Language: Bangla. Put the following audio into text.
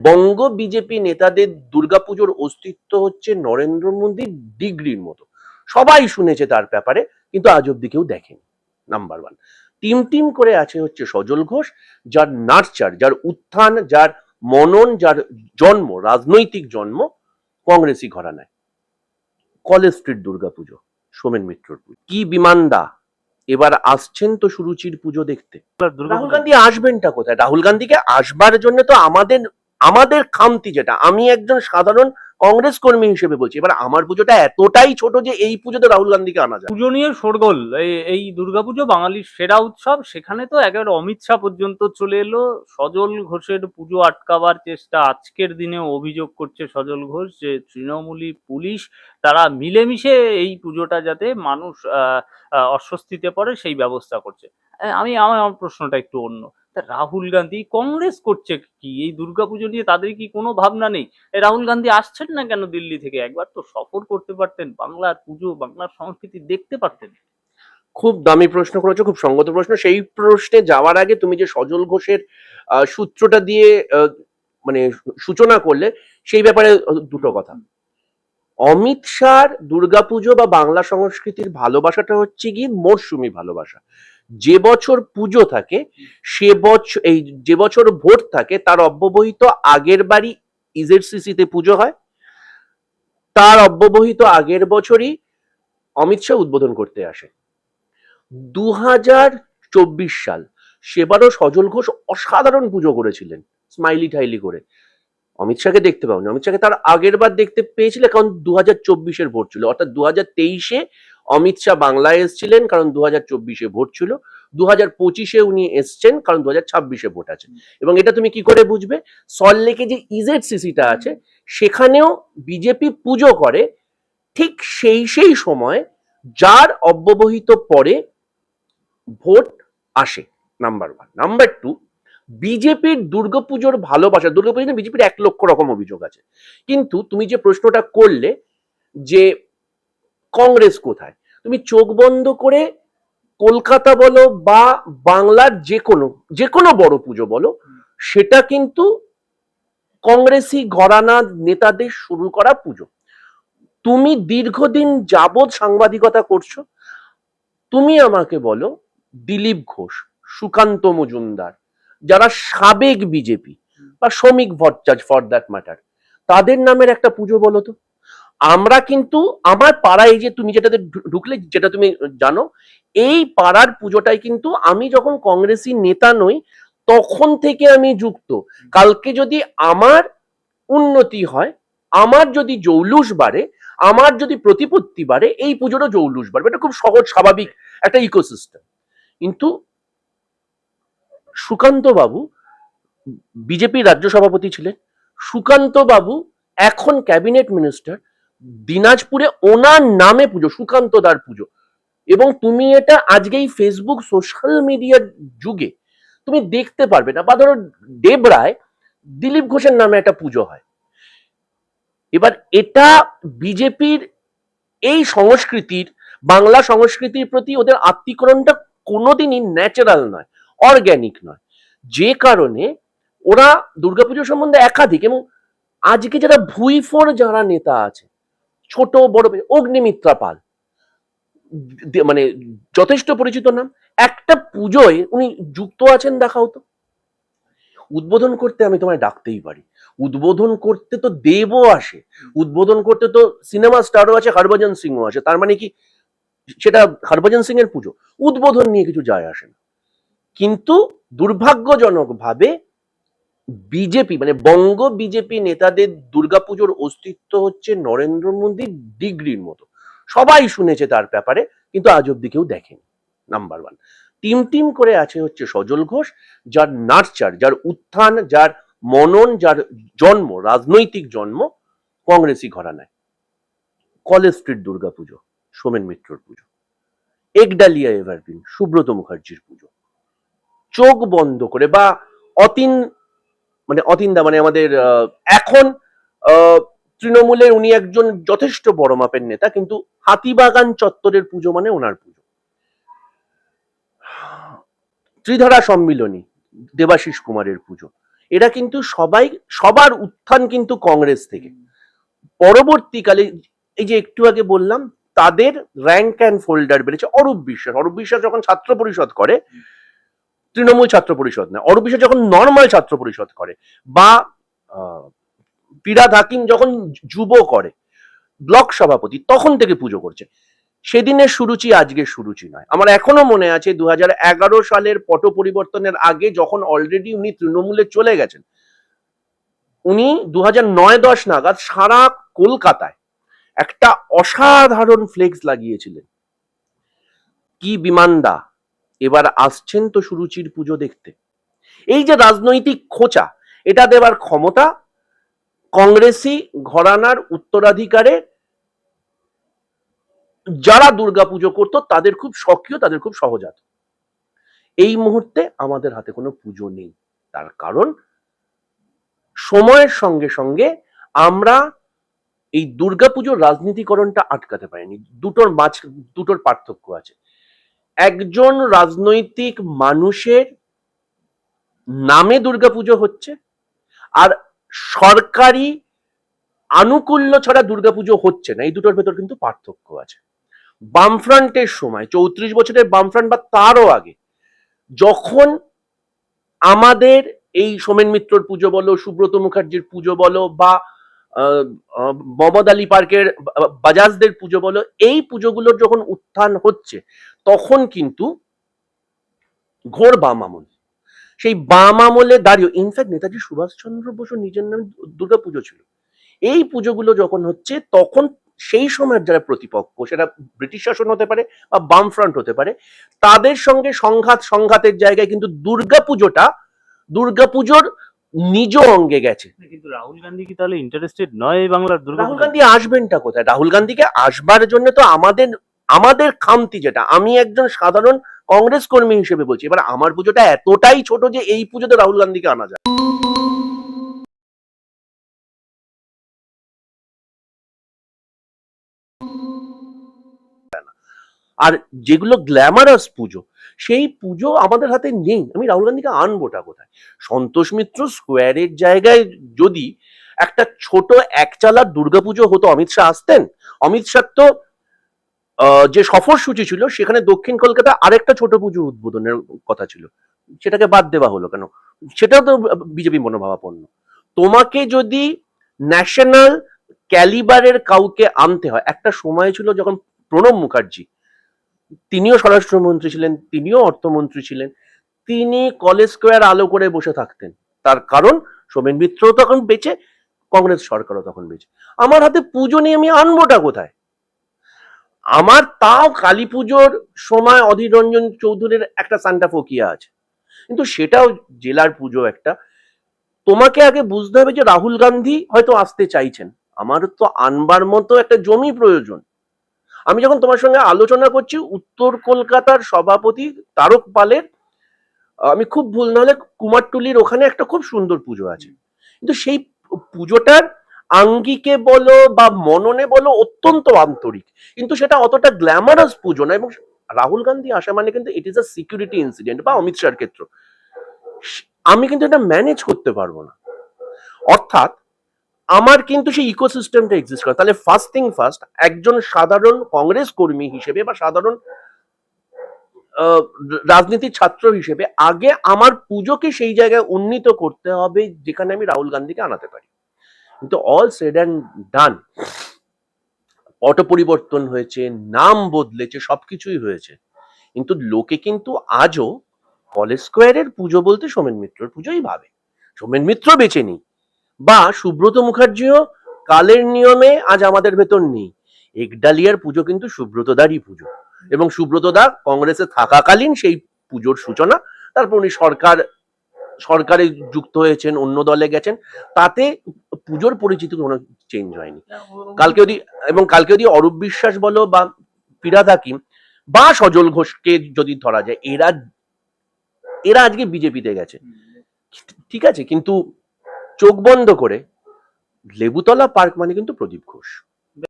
বঙ্গ বিজেপি নেতাদের দুর্গাপুজোর অস্তিত্ব হচ্ছে নরেন্দ্র মোদীর ডিগ্রির মতো। সবাই শুনেছে তার ব্যাপারে কিন্তু আজ অব্দি কেউ দেখেনি। নাম্বার ওয়ান টিম টিম করে আছে হচ্ছে সজল ঘোষ যার নার্চার যার উত্থান যার মনন যার জন্ম রাজনৈতিক জন্ম কংগ্রেসি ঘরানায় কলেজ স্ট্রিট দুর্গাপুজো সোমেন মিত্রর পুজো। কি বিমানদা? এবার আসছেন তো সুরুচির পুজো দেখতে। রাহুল গান্ধী আসবেনটা কোথায়? রাহুল গান্ধীকে আসবার জন্য তো আমাদের আমাদের খামতি যেটা, আমি একজন সাধারণ কংগ্রেস কর্মী হিসেবে বলছি, এবার আমার পুজোটা এতটাই ছোট যে এই পুজোতে রাহুল গান্ধীকে আনা যায়। পুজো নিয়ে শোরগোল, এই- দুর্গাপুজো, বাঙালির সেরা উৎসব, সেখানে তো একেবারে অমিত শাহ পর্যন্ত চলে এলো, সজল ঘোষের পুজো আটকাবার চেষ্টা, আজকের দিনে অভিযোগ করছে সজল ঘোষ যে তৃণমূলী পুলিশ, তারা মিলেমিশে এই পুজোটা যাতে মানুষ অস্বস্তিতে পড়ে, সেই ব্যবস্থা করছে। আমি, আমার প্রশ্নটা একটু অন্য। তা রাহুল গান্ধী কংগ্রেস করছে কি? এই দুর্গাপুজো নিয়ে তাদের কি কোনো ভাবনা নেই? রাহুল গান্ধী আসছেন না কেন দিল্লি থেকে? একবার তো সফর করতে পারতেন, বাংলার পুজো, বাংলার সংস্কৃতি দেখতে পারতেন। খুব দামি প্রশ্ন করেছ, খুব সঙ্গত প্রশ্ন। সেই প্রশ্নে যাওয়ার আগে তুমি যে সজল ঘোষের সূত্রটা দিয়ে মানে সূচনা করলে, সেই ব্যাপারে দুটো কথা। অমিত শাহর দুর্গাপুজো বা বাংলা সংস্কৃতির ভালোবাসাটা হচ্ছে কি মরশুমি ভালোবাসা। যে বছর পুজো থাকে, সে বছর এই যে বছর ভোট থাকে, তার অব্যবহিত আগের বাড়ি ইজেডসিসিতে পুজো হয়। তার অব্যবহিত আগের বছরই অমিত শাহ উদ্বোধন করতে আসে। দু চব্বিশ সাল সেবারও সজল ঘোষ অসাধারণ পুজো করেছিলেন স্মাইলি ঠাইলি করে। অমিত শাহকে দেখতে পাওনি। অমিত শাহকে তার আগের বার দেখতে পেয়েছিলে কারণ দু হাজার চব্বিশের ভোট ছিল। অর্থাৎ দু হাজার তেইশে অমিত শাহ বাংলায় এসেছিলেন, কারণ দু হাজার চব্বিশে ভোট ছিল। দু হাজার পঁচিশে উনি এসছেন, কারণ দু হাজার ছাব্বিশে ভোট আছে। এবং এটা তুমি কি করে বুঝবে? সল্টলেকে যে ইজেড সিসিটা আছে, সেখানেও বিজেপি পুজো করে ঠিক সেই সেই সময় যার অব্যবহিত পরে ভোট আসে নাম্বার ওয়ান নাম্বার টু বিজেপির দুর্গাপুজোর ভালোবাসা দুর্গাপুজো নিয়ে বিজেপির এক লক্ষ রকম অভিযোগ আছে। কিন্তু তুমি যে প্রশ্নটা করলে যে কংগ্রেস কোথায়? তুমি চোখ বন্ধ করে কলকাতা বলো বা বাংলার যে কোনো যে কোনো বড় পুজো বলো, সেটা কিন্তু কংগ্রেসি ঘরানা নেতাদের শুরু করা পুজো। তুমি দীর্ঘদিন যাবৎ সাংবাদিকতা করছ, তুমি আমাকে বলো, দিলীপ ঘোষ, সুকান্ত মজুমদার, যারা সাবেক বিজেপি বা শ্রমিক ভট্টাচার্য ফর দ্যাট ম্যাটার, তাদের নামের একটা পুজো বলো তো। আমরা কিন্তু আমার পাড়ায় এই যে তুমি যেটাতে ঢুকলে যেটা তুমি জানো, এই পাড়ার পুজোটাই কিন্তু আমি যখন কংগ্রেসি নেতা নই, তখন থেকে আমি যুক্ত। কালকে যদি আমার উন্নতি হয়, আমার যদি জৌলুস বাড়ে, আমার যদি প্রতিপত্তি বাড়ে, এই পুজোরও জৌলুস বাড়বে। এটা খুব সহজ, স্বাভাবিক একটা ইকোসিস্টেম কিন্তু সুকান্ত বাবু বিজেপি রাজ্য সভাপতি ছিলেন। সুকান্ত বাবু এখন ক্যাবিনেট মিনিস্টার। দিনাজপুরে ওনার নামে পুজো, সুকান্ত দার পুজো। এবং তুমি এটা আজকেই ফেসবুক সোশ্যাল মিডিয়ার যুগে তুমি দেখতে পারবে না। বা ধরো দেবরায় দিলীপ ঘোষের নামে একটা পুজো হয়। এবার এটা বিজেপির এই সংস্কৃতির, বাংলা সংস্কৃতির প্রতি ওদের আত্মীকরণটা কোনোদিনই ন্যাচারাল নয় অর্গ্যানিক নয়। যে কারণে ওরা দুর্গাপুজো সম্বন্ধে একাধিক এবং আজকে যারা ভুইফোর যারা নেতা আছে ছোট, বড়, অগ্নিমিত্রা পাল। মানে যথেষ্ট পরিচিত নাম। একটা পুজোয় উনি যুক্ত আছেন দেখাও তো উদ্বোধন করতে আমি তোমায় ডাকতেই পারি। উদ্বোধন করতে তো দেবও আসে। উদ্বোধন করতে তো সিনেমা স্টারও আছে, হরভজন সিংও আছে। তার মানে কি, সেটা হরভজন সিং এর পুজো। উদ্বোধন নিয়ে কিছু যায় আসে না। কিন্তু দুর্ভাগ্যজনক ভাবে বিজেপি মানে বঙ্গ বিজেপি নেতাদের দুর্গাপুজোর অস্তিত্ব হচ্ছে নরেন্দ্র মোদীর ডিগ্রির মতো। সবাই শুনেছে তার ব্যাপারে, কিন্তু আজ অব্দি কেউ দেখেনি নাম্বার ওয়ান টিম টিম করে আছে হচ্ছে সজল ঘোষ, যার নার্চার, যার উত্থান, যার মনন, যার জন্ম, রাজনৈতিক জন্ম কংগ্রেসি ঘরানায়। কলেজ স্ট্রিট দুর্গাপুজো, সোমেন মিত্রর পুজো। একডালিয়া এভারগ্রিন, সুব্রত মুখার্জির পুজো। চোখ বন্ধ করে বা অতীন মানে অতীনদা মানে আমাদের এখন তৃণমূলের উনি একজন যথেষ্ট বড় মাপের নেতা, কিন্তু হাতিবাগান চত্বরের পুজো মানে ওনার পুজো। ত্রিধারা সম্মিলনী, দেবাশিস কুমারের পুজো। এরা কিন্তু সবাই, সবার উত্থান কিন্তু কংগ্রেস থেকে। পরবর্তীকালে, এই যে একটু আগে বললাম, তাদের র্যাঙ্ক অ্যান্ড ফোল্ডার বেড়েছে। অরূপ বিশ্বাস অরূপ বিশ্বাস যখন ছাত্র পরিষদ করে তৃণমূল ছাত্র পরিষদ না। অরূপ যখন নর্মাল ছাত্র পরিষদ করে বা ফিরাদ হাকিম যখন যুব করে, ব্লক সভাপতি, তখন থেকে পুজো করছে। সেদিনের সুরুচি আজকে সুরুচি নয়। আমার এখনও মনে আছে দু হাজার এগারো সালের পট পরিবর্তনের আগে যখন অলরেডি উনি তৃণমূলে চলে গেছেন, উনি দু নয় দশ নাগাদ সারা কলকাতায় একটা অসাধারণ ফ্লেক্স লাগিয়েছিলেন। কি বিমানদা এবার আসছেন তো সুরুচির পুজো দেখতে। এই যে রাজনৈতিক খোঁচা, এটা দেওয়ার ক্ষমতা কংগ্রেসি ঘরানার উত্তরাধিকারে যারা দুর্গাপুজো করতো, তাদের খুব সক্রিয়, তাদের খুব সহজাত। এই মুহূর্তে আমাদের হাতে কোনো পুজো নেই। তার কারণ, সময়ের সঙ্গে সঙ্গে আমরা এই দুর্গাপুজোর রাজনীতিকরণটা আটকাতে পারিনি। দুটোর মাঝ, দুটোর পার্থক্য আছে। একজন রাজনৈতিক মানুষের নামে দুর্গাপুজো হচ্ছে আর সরকারি আনুকূল্য ছাড়া দুর্গাপুজো হচ্ছে না। এই দুটোর ভেতর কিন্তু পার্থক্য আছে। বামফ্রন্টের সময়, চৌত্রিশ বছরের বামফ্রন্ট বা তারও আগে, যখন আমাদের এই সোমেন মিত্রর পুজো বলো, সুব্রত মুখার্জির পুজো বলো বা মমদ আলী পার্কের বাজাজদের পুজো বলো, এই পুজোগুলোর যখন উত্থান হচ্ছে তখন কিন্তু ঘোর বাম আমল সেই বাম আমলে দাঁড়িয়ে ইনফ্যাক্ট নেতাজি সুভাষচন্দ্র বসু নিজের নামে দুর্গা পুজো ছিল। এই পুজোগুলো যখন হচ্ছে তখন সেই সময়ের যারা প্রতিপক্ষ সেটা ব্রিটিশ শাসন হতে পারে বা বাম ফ্রন্ট হতে পারে তাদের সঙ্গে সংঘাত সংঘাতের জায়গায় কিন্তু দুর্গা পুজোটা দুর্গা পুজোর নিজ অঙ্গে গেছে। কিন্তু রাহুল গান্ধী কি তাহলে ইন্টারেস্টেড নয় বাংলার দুর্গা রাহুল গান্ধী আসবেনটা কোথায়? রাহুল গান্ধীকে আসবার জন্য তো আমাদের আমাদের খামতি যেটা, আমি একজন সাধারণ কংগ্রেস কর্মী হিসেবে বলছি, এবার আমার পুজোটা এতটাই ছোট যে এই পুজোতে রাহুল গান্ধীকে আনা যায়। আর যেগুলো গ্ল্যামারাস পুজো, সেই পুজো আমাদের হাতে নেই। আমি রাহুল গান্ধীকে আনবোটা কোথায়? সন্তোষ মিত্র স্কোয়ারের জায়গায় যদি একটা ছোট দুর্গাপুজো হতো, অমিত শাহ আসতেন, অমিত শাহ তো যে সফর সূচি ছিল, সেখানে দক্ষিণ কলকাতা আরেকটা ছোট পুজো উদ্বোধনের কথা ছিল। সেটাকে বাদ দেওয়া হলো কেন? সেটাও তো বিজেপি মনোভাবাপন্ন। তোমাকে যদি ন্যাশনাল ক্যালিবারের কাউকে আনতে হয়, একটা সময় ছিল যখন প্রণব মুখার্জি, তিনিও স্বরাষ্ট্রমন্ত্রী ছিলেন, তিনিও অর্থমন্ত্রী ছিলেন, তিনি কলেজ স্কোয়ার আলো করে বসে থাকতেন। তার কারণ, সোমেন মিত্র তখন বেঁচে, কংগ্রেস সরকারও তখন বেঁচে। আমার হাতে পুজো নিয়ে আমি আনবোটা কোথায়? আমার তাও কালী পুজোর সময় অধীর রঞ্জন চৌধুরীর একটা সান্টা ফোকিয়া আছে। কিন্তু সেটাও জেলার পুজো একটা। তোমাকে আগে বুঝতে হবে যে রাহুল গান্ধী হয়তো আসতে চাইছেন। আমার তো আনবার মতো একটা জমি প্রয়োজন। আমি যখন তোমার সঙ্গে আলোচনা করছি, উত্তর কলকাতার সভাপতি তারক পালের, আমি খুব ভুল না হলে কুমারটুলির ওখানে একটা খুব সুন্দর পুজো আছে। কিন্তু সেই পুজোটার আঙ্গিকে বলো বা মননে বলো অত্যন্ত আন্তরিক। কিন্তু সেটা অতটা গ্ল্যামারাস পুজো না এবং রাহুল গান্ধী আসা মানে কিন্তু it is a security incident বা অমিত শাহর ক্ষেত্র। আমি কিন্তু এটা ম্যানেজ করতে পারব না। অর্থাৎ আমার কিন্তু সেই ইকোসিস্টেমটা এক্সিস্ট করে। তাহলে ফার্স্ট থিং ফার্স্ট একজন সাধারণ কংগ্রেস কর্মী হিসেবে বা সাধারণ রাজনীতির ছাত্র হিসেবে আগে আমার পুজোকে সেই জায়গায় উন্নীত করতে হবে যেখানে আমি রাহুল গান্ধীকে আনাতে পারি। কিন্তু অল সেড অ্যান্ড ডান পট পরিবর্তন হয়েছে, নাম বদলেছে, সবকিছুই হয়েছে। কিন্তু লোকে কিন্তু আজও কলেজ স্কোয়ারের পুজো বলতে সোমেন মিত্রর পুজোই ভাবে। সোমেন মিত্র বেঁচে নেই, বা সুব্রত মুখার্জিও কালের নিয়মে আজ আমাদের ভেতর নেই। একডালিয়ার পুজো কিন্তু সুব্রতদারই পুজো, এবং সুব্রতদা কংগ্রেসে থাকাকালীন সেই পুজোর সূচনা, তারপর উনি সরকার সরকারে যুক্ত হয়েছেন অন্য দলে গেছেন তাতে পুজোর পরিচিতি কোনো চেঞ্জ হয়নি। কালকে যদি এবং কালকে যদি অরূপ বিশ্বাস বলো বা ফিরাদ হাকিম বা সজল ঘোষকে যদি ধরা যায় এরা এরা আজকে বিজেপিতে গেছে। ঠিক আছে কিন্তু চোখ বন্ধ করে লেবুতলা পার্ক মানে কিন্তু প্রদীপ ঘোষ।